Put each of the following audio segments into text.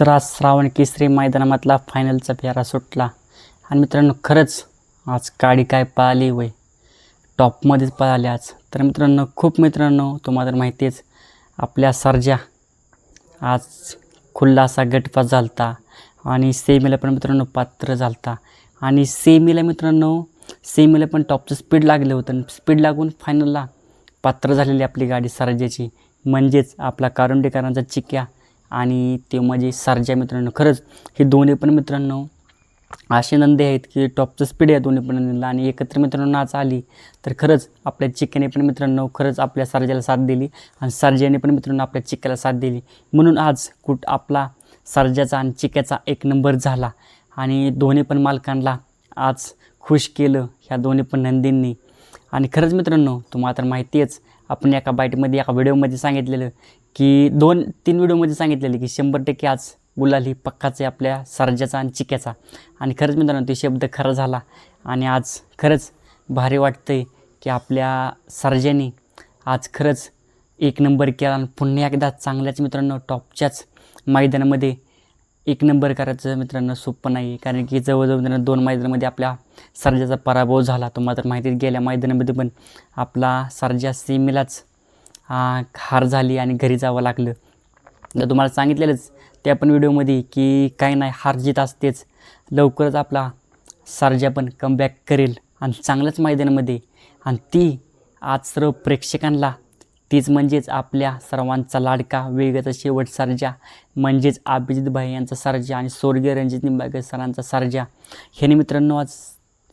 तर आज श्रावण केसरी मैदानामधला फायनलचा फेरा सुटला. आणि मित्रांनो खरंच आज गाडी काय पळाली वय टॉपमध्येच पळाली आज. तर मित्रांनो खूप मित्रांनो तुम्हाला तर माहितीच आपल्या सर्जा आज खुल्लासा गटपास झालता आणि सेमीला पण मित्रांनो पात्र झालता. आणि सेमीला मित्रांनो सेमीला पण टॉपचं स्पीड लागलं होतं आणि स्पीड लागून फायनलला पात्र झालेली आपली गाडी सर्जाची. म्हणजेच आपला कारुंडेकरांचा चिक्या आणि ते म्हणजे सारजा मित्रांनो खरंच हे दोन्ही पण मित्रांनो असे नंदी आहेत की टॉपचं स्पीड आहे दोन्ही पण नंदीला. आणि एकत्र मित्रांनो आज आली तर खरंच आपल्या चिक्याने पण मित्रांनो खरंच आपल्या सारज्याला साथ दिली आणि सारज्याने पण मित्रांनो आपल्या चिक्याला साथ दिली. म्हणून आज कुठ आपला सर्जाचा आणि चिक्याचा एक नंबर झाला. आणि दोन्ही पण मालकांना आज खुश केलं ह्या दोन्ही पण नंदींनी. आणि खरंच मित्रांनो तुम्हाला तर माहिती आहेच आपण एका बाईटमध्ये एका व्हिडिओमध्ये सांगितलेलं की दोन तीन व्हिडिओमध्ये सांगितलेलं की शंभर टक्के आज गुलाल ही पक्काच आहे आपल्या सरजाचा आणि चिक्याचा. आणि खरंच मित्रांनो ते शब्द खरा झाला. आणि आज खरंच भारी वाटतं आहे की आपल्या सरजाने आज खरंच एक नंबर केला आणि पुन्हा एकदा चांगल्याच मित्रांनो टॉपच्याच मैदानामध्ये एक नंबर करायचं मित्रांनो सोपं नाही. कारण की जवळजवळ मित्रांनो दोन मैदानामध्ये आपल्या सर्जाचा पराभव झाला. तुम्हाला तर माहितीच गेल्या मैदानामध्ये पण आपला सर्जा सीमेलाच हार झाली आणि घरी जावं लागलं. तर तुम्हाला सांगितलेलंच त्या पण व्हिडिओमध्ये की काही नाही हार जीत असतेच. लवकरच आपला सर्जा पण कमबॅक करेल. आणि चांगल्याच मैदानामध्ये. आणि ती आज सर्व प्रेक्षकांना तीच म्हणजेच आपल्या सर्वांचा लाडका वेगाचा शेवट सर्जा. म्हणजेच अभिजित भाई यांचा सर्जा आणि स्वर्गीय रणजित निंबाळकर सरांचा सर्जा. ह्याने मित्रांनो आज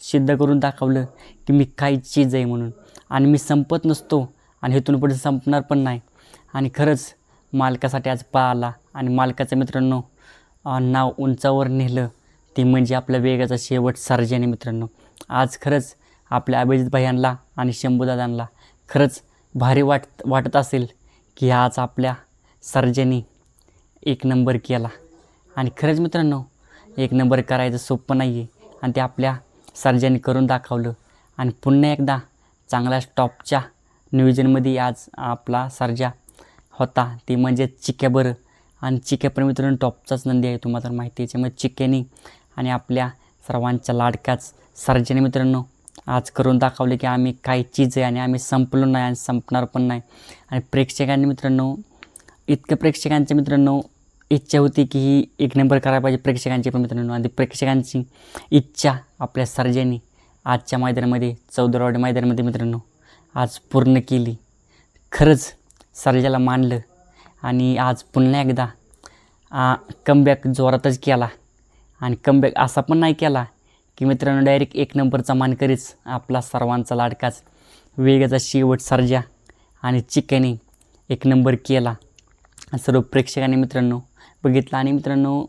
सिद्ध करून दाखवलं की मी काही चीज आहे म्हणून. आणि मी संपत नसतो आणि हेतून पुढे संपणार पण नाही. आणि खरंच मालकासाठी आज पळाला आणि मालकाचं मित्रांनो नाव उंचावर नेलं. ते म्हणजे आपल्या वेगाचा शेवट सर्जाने मित्रांनो. आज खरंच आपल्या अभिजित भाईयांना आणि शंभूदादांना खरंच भारी वाट वाटत असेल की आज आपल्या सर्जनी एक नंबर केला. आणि खरंच मित्रांनो एक नंबर करायचं सोपं नाही आहे आणि ते आपल्या सर्जनी करून दाखवलं. आणि पुन्हा एकदा चांगल्या टॉपच्या नियोजनमध्ये आज आपला सर्जा होता. ते म्हणजे चिक्या बरं. आणि चिक्या पण मित्रांनो टॉपचाच नंदी आहे. तुम्हाला तर माहिती आहे. त्याच्यामुळे चिक्यानी आणि आपल्या सर्वांच्या लाडक्याच सर्जनी मित्रांनो आज करून दाखवले की आम्ही काही चीज आहे आणि आम्ही संपलो नाही आणि संपणार पण नाही. आणि प्रेक्षकांनी मित्रांनो इतकं प्रेक्षकांचे मित्रांनो इच्छा होती की ही एक नंबर करायला पाहिजे प्रेक्षकांची पण मित्रांनो. आणि प्रेक्षकांची इच्छा आपल्या सर्जांनी आजच्या मैदानामध्ये चौदरवाडी मैदानामध्ये मित्रांनो आज पूर्ण केली. खरंच सर्जाला मानलं. आणि आज पुन्हा एकदा कमबॅक जोरातच केला. आणि कमबॅक असा पण नाही केला की मित्रांनो डायरेक्ट एक नंबरचा मानकरीच आपला सर्वांचा लाडकाच. वेगाचा शेवट सर्जा आणि चिक्याने एक नंबर केला. सर्व प्रेक्षकांनी मित्रांनो बघितलं आणि मित्रांनो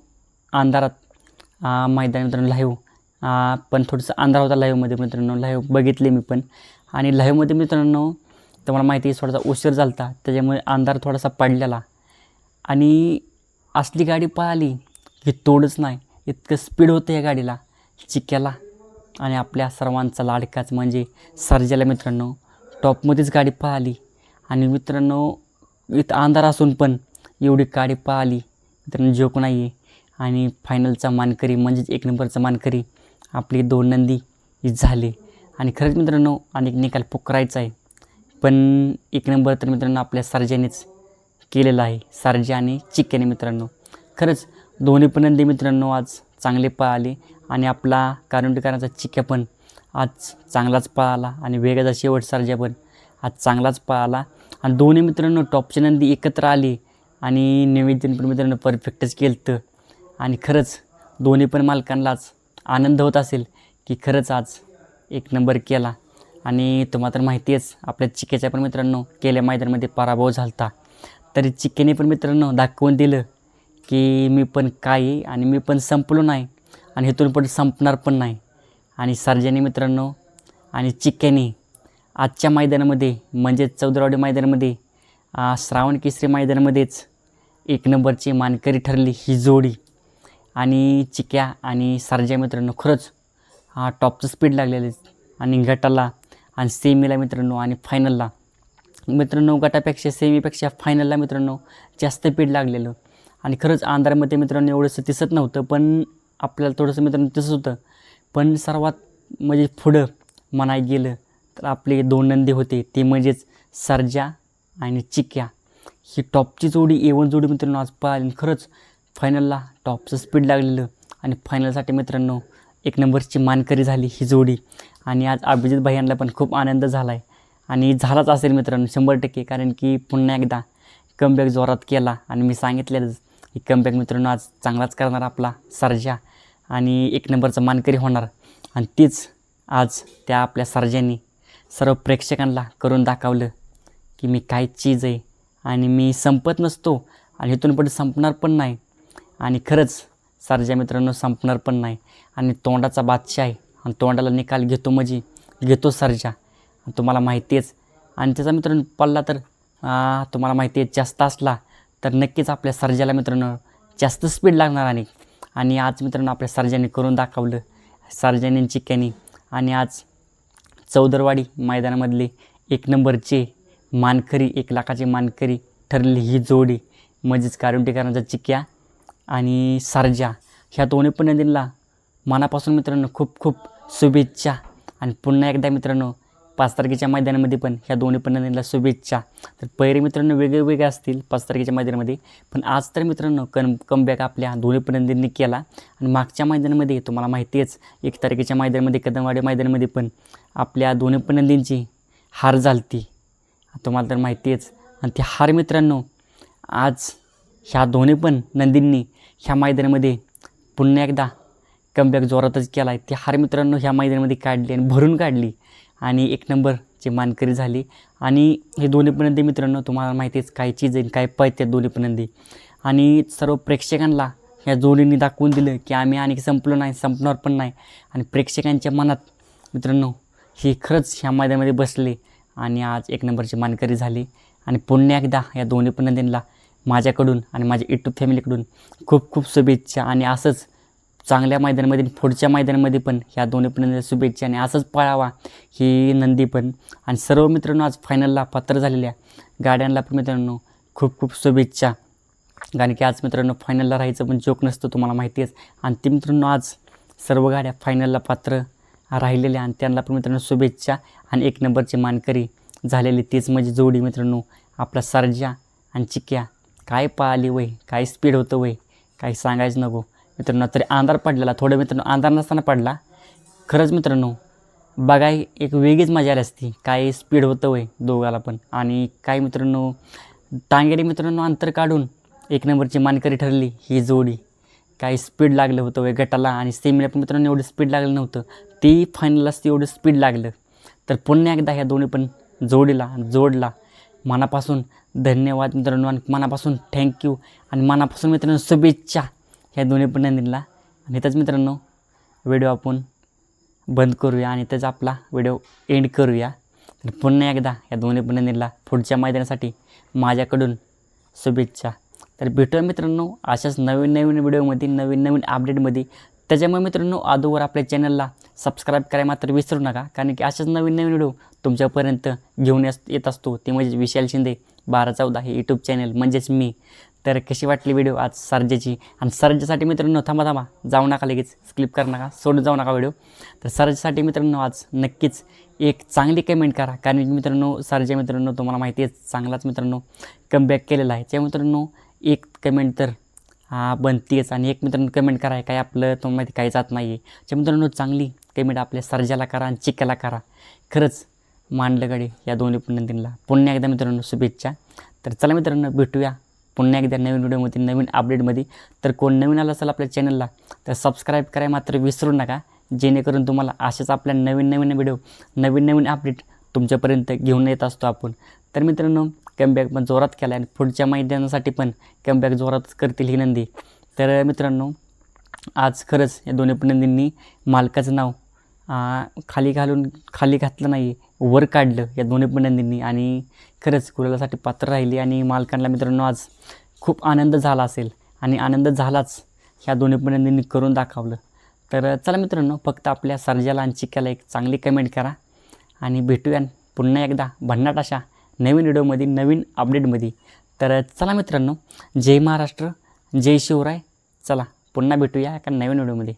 अंधारात मैदान मित्रांनो लाईव्ह पण थोडंसं अंधार होता लाईव्हमध्ये मित्रांनो. लाईव्ह बघितले मी पण. आणि लाईव्हमध्ये मित्रांनो तुम्हाला माहिती आहे थोडासा उशीर झाला होता त्याच्यामुळे अंधार थोडासा पडलेला. आणि असली गाडी पळाली की तोडच नाही. इतकं स्पीड होतं या गाडीला. चिक्याला आणि आपल्या सर्वांचा लाडकाच म्हणजे सर्जाला मित्रांनो टॉपमध्येच गाडी पळाली आणि मित्रांनो इथं अंधार असून पण एवढी गाडी पळाली मित्रांनो जोक नाही आहे आणि फायनलचा मानकरी म्हणजेच एक नंबरचा मानकरी आपली दोन नंदी झाले. आणि खरंच मित्रांनो अनेक निकाल पुकारायचा आहे. पण एक नंबर तर मित्रांनो आपल्या सर्जानेच केलेला आहे. सर्जा आणि चिक्याने मित्रांनो. खरंच दोन्ही पण नंदी मित्रांनो आज चांगले पळाले आणि आपला कारुंडकरांचा चिक्या पण आज चांगलाच पळाला आणि वेगाचा शेवट सरजा पण आज चांगलाच पळाला. आणि दोन्ही मित्रांनो टॉपची नंदी एकत्र आली आणि निवेदन पण मित्रांनो परफेक्टच केलं आणि खरंच दोन्ही पण मालकांनाच आनंद होत असेल की खरंच आज एक नंबर केला. आणि तुम्हाला तर माहिती आहेच आपल्या चिकेच्या पण मित्रांनो केल्या मैदानामध्ये पराभव झाला तरी चिक्याने पण मित्रांनो दाखवून दिलं की मी पण काय आणि मी पण संपलो नाही. आणि इथून पण संपणार पण नाही. आणि सर्जाने मित्रांनो आणि चिक्याने आजच्या मैदानामध्ये म्हणजेच चौदरावडी मैदानामध्ये श्रावण केसरी मैदानामध्येच एक नंबरची मानकरी ठरली ही जोडी. आणि चिक्या आणि सर्जा मित्रांनो खरंच टॉपचं स्पीड लागलेलं आहे. आणि गटाला आणि सेमीला मित्रांनो आणि फायनलला. मित्रांनो गटापेक्षा सेमीपेक्षा फायनलला मित्रांनो जास्त पीड लागलेलं. आणि खरंच आंधारमध्ये मित्रांनो एवढंसं दिसत नव्हतं पण आपल्याला थोडंसं मित्रांनो तसंच होतं. पण सर्वात म्हणजे पुढं म्हणाय गेलं तर आपले दोन नंदी होते ते म्हणजेच सर्जा आणि चिक्या. ही टॉपची जोडी एवन जोडी मित्रांनो आज पळाली खरंच फायनलला टॉपचं स्पीड लागलेलं. आणि फायनलसाठी मित्रांनो एक नंबरची मानकरी झाली ही जोडी. आणि आज अभिजित भाई यांना पण खूप आनंद झाला आहे आणि झालाच असेल मित्रांनो शंभर टक्के कारण की पुन्हा एकदा कमबॅक जोरात केला. आणि मी सांगितलेलंच की कमबॅक मित्रांनो आज चांगलाच करणार आपला सर्जा. आणि एक नंबरचा मानकरी होणार. आणि तीच आज त्या आपल्या सर्जांनी सर्व प्रेक्षकांना करून दाखवलं की मी काय चीज आहे आणि मी संपत नसतो आणि इथून पुढे संपणार पण नाही. आणि खरंच सर्जा मित्रांनो संपणार पण नाही. आणि तोंडाचा बादशाह आहे. आणि तोंडाला निकाल घेतो म्हणजे घेतो सर्जा. आणि तुम्हाला माहिती आहेच. आणि त्याचा मित्रांनो पल्ला तर तुम्हाला माहिती आहे जास्त असला तर नक्कीच आपल्या सर्जाला मित्रांनो जास्त स्पीड लागणार आणि आणि आज मित्रांनो आपल्या सर्जाने करून दाखवलं. सर्जाने चिक्यानी. आणि आज चौदरवाडी मैदानामधले एक नंबरचे मानकरी एक लाखाची मानकरी ठरली ही जोडी म्हणजेच कारुंटीकरांचा चिक्या आणि सर्जा. ह्या दोन्ही पण नदींना मनापासून मित्रांनो खूप खूप शुभेच्छा. आणि पुन्हा एकदा मित्रांनो पाच तारखेच्या मैदानामध्ये पण ह्या दोन्ही पण नदींना शुभेच्छा. तर पहिले मित्रांनो वेगळे वेगळे असतील पाच तारखेच्या मैदानामध्ये. पण आज तर मित्रांनो कम कमबॅक आपल्या दोन्ही पण केला. आणि मागच्या मैदानामध्ये तुम्हाला माहिती आहेच एक तारखेच्या मैदानामध्ये कदमवाडी मैदानामध्ये पण आपल्या दोन्ही पण हार झालती. तुम्हाला तर माहितीच आहेच आणि ती हार मित्रांनो आज ह्या दोन्ही पण नंदींनी ह्या मैदानामध्ये पुन्हा एकदा कमबॅक जोरातच केला आहे ती हार मित्रांनो ह्या मैदानामध्ये काढली आणि भरून काढली. आणि एक नंबरची मानकरी झाली. आणि हे दोन्ही पनंदी मित्रांनो तुम्हाला माहितीच काय चीज आहे काय पळतात दोन्ही पनंदी. आणि सर्व प्रेक्षकांना ह्या जोडीने दाखवून दिलं की आम्ही आणि संपलो नाही संपणार पण नाही. आणि प्रेक्षकांच्या मनात मित्रांनो ही खरंच ह्या मैदानामध्ये बसले आणि आज एक नंबरची मानकरी झाली. आणि पुन्हा एकदा या दोन्ही पण माझ्याकडून आणि माझ्या यूट्यूब फॅमिलीकडून खूप खूप शुभेच्छा. आणि असंच चांगल्या मैदानामध्ये आणि पुढच्या मैदानामध्ये पण ह्या दोन्ही पण शुभेच्छा आणि असंच पळावा ही नंदी पण. आणि सर्व मित्रांनो आज फायनलला पात्र झालेल्या गाड्यांना पण मित्रांनो खूप खूप शुभेच्छा. कारण की आज मित्रांनो फायनलला राहायचं पण जोक नसतं तुम्हाला माहिती आहेच. आणि ते मित्रांनो आज सर्व गाड्या फायनलला पात्र राहिलेल्या आणि त्यांना पण मित्रांनो शुभेच्छा. आणि एक नंबरची मानकरी झालेली तीच म्हणजे जोडी मित्रांनो आपला सर्जा आणि चिक्या. काय पळाली वय? काय स्पीड होतं वय? काही सांगायचं नको. मित्रांनो तरी अंधार पडलेला थोडं मित्रांनो अंधार नसताना पडला. खरंच मित्रांनो बघाय एक वेगळीच मजा आली असती. काय स्पीड होतं वय दोघाला पण. आणि काय मित्रांनो टांगेरी मित्रांनो अंतर काढून एक नंबरची मानकरी ठरली ही जोडी. काही स्पीड लागलं होतं वय गटाला आणि सेमीला पण मित्रांनो एवढं स्पीड लागलं नव्हतं. ती फायनल असते एवढं स्पीड लागलं. तर पुन्हा एकदा ह्या दोन्ही पण जोडीला जोडला. मनापासून धन्यवाद मित्रांनो आणि मनापासून थँक्यू आणि मनापासून मित्रांनो शुभेच्छा. ह्या दोन्ही पण दिला. आणि त्याच मित्रांनो व्हिडिओ आपण बंद करूया आणि त्याचा आपला व्हिडिओ एंड करूया. तर पुन्हा एकदा या दोन्ही पण पुढच्या मैदानासाठी माझ्याकडून शुभेच्छा. तर भेटूया मित्रांनो अशाच नवीन नवीन व्हिडिओमध्ये नवीन नवीन अपडेटमध्ये त्याच्यामुळे मित्रांनो अदोवर आपल्या चॅनलला सबस्क्राईब करायला मात्र विसरू नका. कारण की अशाच नवीन नवीन व्हिडिओ तुमच्यापर्यंत घेऊन येस येत असतो. ते म्हणजे विशाल शिंदे बारा चौदा हे यूट्यूब चॅनल म्हणजेच मी. तर कशी वाटली व्हिडिओ आज सर्जेची? आणि सर्जेसाठी मित्रांनो थांबा थांबा. जाऊ नका लगेच. स्किप करू नका. सोडून जाऊ नका व्हिडिओ तर सर्जेसाठी मित्रांनो आज नक्कीच एक चांगली कमेंट करा. कारण की मित्रांनो सर्जे मित्रांनो तुम्हाला माहिती आहे चांगलाच मित्रांनो कमबॅक केलेला आहे. त्या मित्रांनो एक कमेंट तर हा बनतीच आणि एक मित्रांनो कमेंट करा. काय आपलं तुम्हाला माहिती काही जात नाही आहे त्या मित्रांनो चांगली कमेंट आपल्या सर्जाला करा आणि चिक्याला करा. खरंच मांडलं गडे या दोन्ही पुण्यंतींना पुन्हा एकदा मित्रांनो शुभेच्छा. तर चला मित्रांनो भेटूया. पुन्हा एकदा नवीन व्हिडिओमध्ये नवीन अपडेटमध्ये तर कोण नवीन आलं असेल आपल्या चॅनलला तर सबस्क्राईब करायला मात्र विसरू नका. जेणेकरून तुम्हाला असेच आपल्या नवीन नवीन व्हिडिओ नवीन नवीन अपडेट तुमच्यापर्यंत घेऊन येत असतो आपण. तर मित्रांनो कमबॅक पण जोरात केला आणि पुढच्या मैदानासाठी पण कमबॅक जोरातच करतील ही नंदी. तर मित्रांनो आज खरंच या दोन्ही पुनंदींनी मालकाचं नाव खाली घालून खाली घातलं नाही वर काढलं या दोन्ही पण नंदींनी. आणि खरंच गुलालासाठी पात्र राहिली आणि मालकांना मित्रांनो आज खूप आनंद झाला असेल. आणि आनंद झालाच ह्या दोन्ही पण करून दाखवलं. तर चला मित्रांनो फक्त आपल्या सर्जाला आणि चिक्याला एक चांगली कमेंट करा. आणि भेटूया पुन्हा एकदा भन्नाट अशा नवीन व्हिडिओमध्ये नवीन अपडेटमध्ये तर चला मित्रांनो जय महाराष्ट्र जय शिवराय. चला पुन्हा भेटूया एका नवीन व्हिडिओमध्ये.